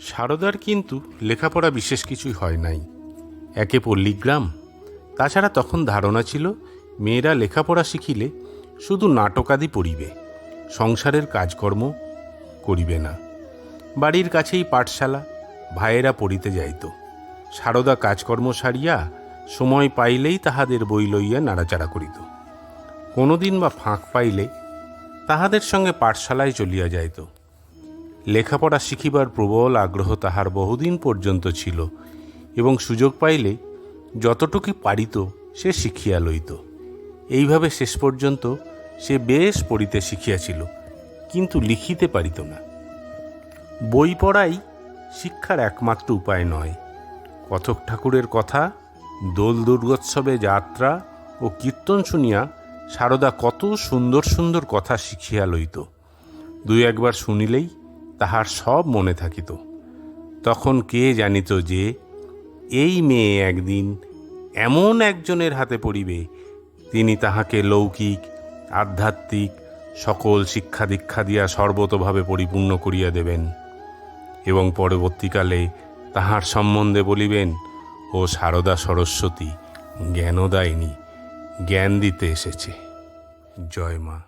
সারদার কিন্তু লেখাপড়া বিশেষ কিছুই হয় নাই। একে পল্লীগ্রাম তাছাড়া তখন ধারণা ছিল, মেয়েরা লেখাপড়া শিখিলে শুধু নাটকাদি পড়িবে, সংসারের কাজকর্ম করিবে না। বাড়ির কাছেই পাঠশালা, ভাইয়েরা পড়িতে যাইত। সারদা কাজকর্ম সারিয়া সময় পাইলেই তাহাদের বই লইয়া নাড়াচাড়া করিত। কোনোদিন বা ফাঁক পাইলে তাহাদের সঙ্গে পাঠশালায় চলিয়া যাইত। লেখাপড়া শিখিবার প্রবল আগ্রহ তাহার বহুদিন পর্যন্ত ছিল এবং সুযোগ পাইলে যতটুকু পারিত সে শিখিয়া লইত। এইভাবে শেষ পর্যন্ত সে বেশ পড়িতে শিখিয়াছিল, কিন্তু লিখিতে পারিত না। বই পড়াই শিক্ষার একমাত্র উপায় নয়। কথক ঠাকুরের কথা, দোল দুর্গোৎসবে যাত্রা ও কীর্তন শুনিয়া সারদা কত সুন্দর সুন্দর কথা শিখিয়া লইত। দুই একবার শুনিলেই তাহার সব মনে থাকিত। তখন কে জানিত যে, এই মেয়ে একদিন এমন একজনের হাতে পড়িবে, তিনি তাহাকে লৌকিক, আধ্যাত্মিক, সকল শিক্ষা দীক্ষা দিয়া সর্বতভাবে পরিপূর্ণ করিয়া দেবেন এবং পরবর্তীকালে তাহার সম্বন্ধে বলিবেন, ও সারদা সরস্বতী, জ্ঞানদায়িনী, জ্ঞান দিতে এসেছে। জয় মা।